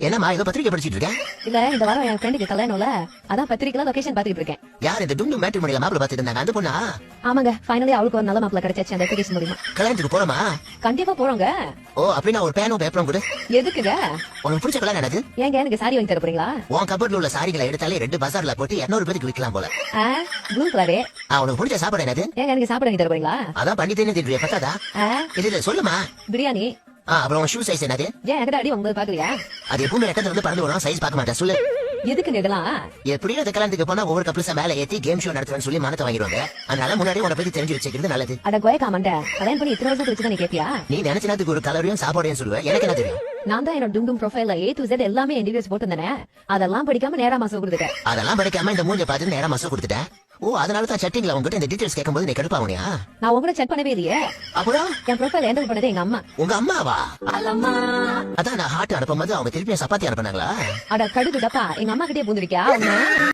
என்னம்மா ஏதோ பத்திரிக்கை படிச்சிட்டு இருக்கேன் இல்ல இந்த வாரம் என் ஃப்ரெண்டுக்கு கல்யாணம்ல. அதான் பத்திரிக்கைல லொகேஷன் பாத்துக்கிட்டு இருக்கேன். யார் இந்த டுண்டு மேட்ரி மணியில மாப்பிள பார்த்துட்டு இருந்தாங்க? அந்த பொண்ணா? ஆமாங்க ஃபைனலி அவளுக்கு ஒரு நல்ல மாப்பிள்ள கிடைச்சாச்சு அந்த அப்ளிகேஷன் மூலியமா. கல்யாணத்துக்கு போறோமா? கண்டிப்பா போறோங்க. ஓ அப்படின்னா ஒரு பேனும் பேப்பரும் கொடு. எதுக்குங்க? உனக்கு பிடிச்ச கல்யாணம் எனக்கு ஏங்க எனக்கு சாரி வாங்கி தர போறீங்களா? உன் கபோர்ட்ல உள்ள சாரிகளை எடுத்தாலே ரெண்டு பஜார்ல போட்டு இருநூறு பேருக்கு விற்கலாம் போல. ப்ளூ கலரு ஆ, உனக்கு பிடிச்ச சாப்பாடு என்னது? ஏங்க எனக்கு சாப்பாடு வாங்கி தர போறீங்களா? அதான் பண்ணிட்டேன்னு தெரியும் பத்தாதா? ஆ, இது இல்ல சொல்லுமா? பிரியாணி. அப்புறம் ஷூ சைஸ் என்னது? ஏன் எனக்கு அடி உங்களுக்கு பாக்கலையா அது எப்பவுமே ரெட்டத்துல வந்து பறந்து வரும் சைஸ் பார்க்க மாட்டேன். சொல்லு. எதுக்குங்க இதெல்லாம் எப்படியும் அந்த கல்யாணத்துக்கு போனா ஒவ்வொரு கப்பல்ஸா மேல ஏத்தி கேம் ஷோ நடத்துறேன்னு சொல்லி மனத்தை வாங்கிடுவாங்க. அதனால முன்னாடி உன பத்தி தெரிஞ்சு வச்சுக்கிறது நல்லது. அட கோயக்கா மண்ட கல்யாணம் பண்ணி இத்தனை வருஷம் கழிச்சு தான் நீ கேப்பியா? நீ நினைச்ச நேரத்துக்கு ஒரு கலரையும் சாப்பாடையும் சொல்லுவேன் எனக்கு என்ன தெரியும்? நான் தான் என்னோட டுங்கும் ப்ரொஃபைல்ல ஏ டு Z எல்லாமே என் டீடைல்ஸ் போட்டிருந்தேனே. அதெல்லாம் படிக்காம நேரா மாசம் கொடுத்துட்டேன் அதெல்லாம் படிக்காம இந்த மூஞ்ச பார்த்து நேரம் மசம் கொடுத்துட்டேன் ஓ அதனால தான் சட்டிங்ல உங்ககிட்ட இந்த டீடைல்ஸ் கேட்கும்போது நீ கடுப்பாவுனியா நான் உங்களை செக் பண்ணவே இல்லையே. அப்புறம்? என் ப்ரொஃபைல் ஹேண்டில் பண்ணதே எங்க அம்மா. உங்க அம்மாவா? அதான் நான் ஹார்ட் அனுப்பும்போது அவங்க திருப்பியும் சப்பாத்தி அனுப்புனாங்களா? அட கடுகு டப்பா எங்க அம்மா கிட்டே பூந்துருக்கியா?